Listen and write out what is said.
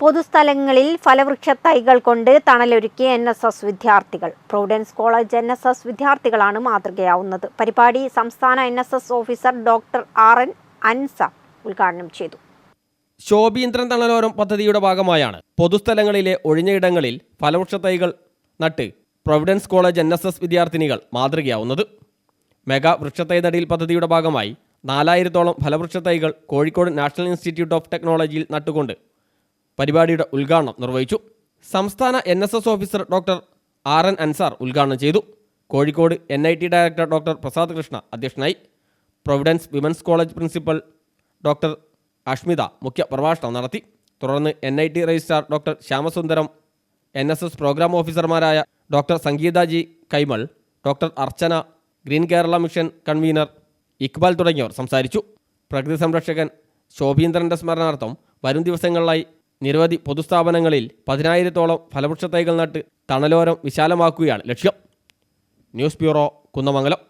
പൊതുസ്ഥലങ്ങളിൽ ഫലവൃക്ഷ തൈകൾ കൊണ്ട് തണലൊരുക്കി എൻ എസ് എസ് വിദ്യാർത്ഥികൾ. Providence college N S S വിദ്യാർത്ഥികളാണ് മാതൃകയാവുന്നത്. പരിപാടി സംസ്ഥാന N S S officer doctor R N Ansa ഉദ്ഘാടനം ചെയ്തു. ശോഭീന്ദ്രൻ തണലോരം പദ്ധതിയുടെ ഭാഗമായാണ്. പൊതുസ്ഥലങ്ങളിലെ ഒഴിഞ്ഞയിടങ്ങളിൽ ഫലവൃക്ഷ തൈകൾ നട്ട് Providence College N S S വിദ്യാർത്ഥിനികൾ മാതൃകയാവുന്നത്. മെഗാ വൃക്ഷത്തൈ നടീൽ പദ്ധതിയുടെ ഭാഗമായി നാലായിരത്തോളം ഫലവൃക്ഷ തൈകൾ കോഴിക്കോട് നാഷണൽ ഇൻസ്റ്റിറ്റ്യൂട്ട് ഓഫ് ടെക്നോളജിയിൽ നട്ടുകൊണ്ട് പരിപാടിയുടെ ഉദ്ഘാടനം നിർവഹിച്ചു. സംസ്ഥാന N officer doctor R N Ansar ഉദ്ഘാടനം ചെയ്തു. Kozhikode N I T director doctor Prasad Krishna അധ്യക്ഷനായി. Providence women's college principal doctor Ashmitha മുഖ്യ പ്രഭാഷണം നടത്തി. തുടർന്ന് N I T registrar doctor Shyamasundaram N S S programme ഓഫീസർമാരായ doctor Sangeetha G Kaimal doctor Archana green Kerala mission convener Iqbal തുടങ്ങിയവർ സംസാരിച്ചു. പ്രകൃതി സംരക്ഷകൻ ശോഭീന്ദ്രന്റെ സ്മരണാർത്ഥം വരും ദിവസങ്ങളിലായി നിരവധി പൊതുസ്ഥാപനങ്ങളിൽ പതിനായിരത്തോളം ഫലവൃക്ഷ തൈകൾ നട്ട് തണലോരം വിശാലമാക്കുകയാണ് ലക്ഷ്യം. News bureau Kunnamangalam.